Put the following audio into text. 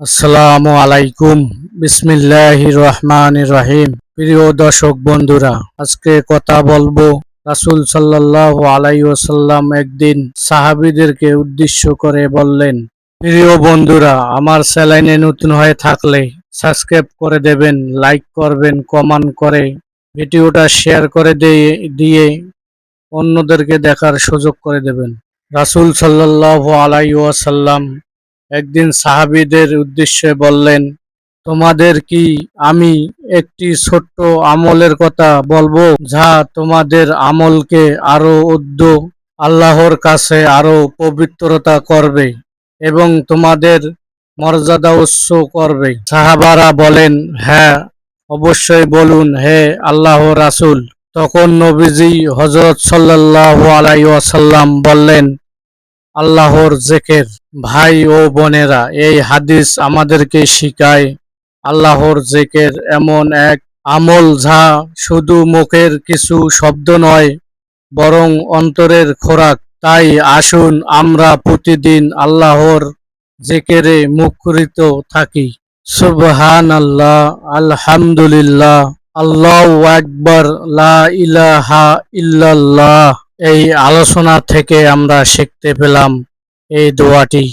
আসসালামু আলাইকুম। বিসমিল্লাহ রহমান রহিম। প্রিয় দর্শক বন্ধুরা, আজকে কথা বলব রাসুল সাল্লাল্লাহু আলাই ওসাল্লাম একদিন সাহাবিদেরকে উদ্দেশ্য করে বললেন, প্রিয় বন্ধুরা, আমার চ্যানেলে নতুন হয়ে থাকলে সাবস্ক্রাইব করে দেবেন, লাইক করবেন, কমেন্ট করে ভিডিওটা শেয়ার করে দিয়ে অন্যদেরকে দেখার সুযোগ করে দেবেন। রাসুল সাল্লাল্লাহু আলাই ওয়াসাল্লাম একদিন সাহাবিদের উদ্দেশ্যে বললেন, তোমাদের কি আমি একটি ছোট্ট আমলের কথা বলব, যা তোমাদের আমলকে আরও উদ্য আল্লাহর কাছে আরও পবিত্রতা করবে এবং তোমাদের মর্যাদা উচ্চ করবে? সাহাবারা বলেন হ্যাঁ অবশ্যই বলুন, হে আল্লাহ রাসূল। তখন নবীজি হজরত সাল্লাল্লাহু আলাই ওয়াসাল্লাম বললেন আল্লাহর জেকের। ভাই ও বোনেরা, এই হাদিস আমাদেরকে শিখায়। আল্লাহর জেকের এমন এক আমল যা শুধু মুখের কিছু শব্দ নয়, বরং অন্তরের খোরাক। তাই আসুন আমরা প্রতিদিন আল্লাহর জেকেরে মুখরিত থাকি। সুবহান আল্লাহ আলহামদুলিল্লাহ, আল্লাহ আকবর, লা ইলাহা ইল্লাল্লাহ। এই আলোচনা থেকে আমরা শিখতে পেলাম এই দোয়াটি।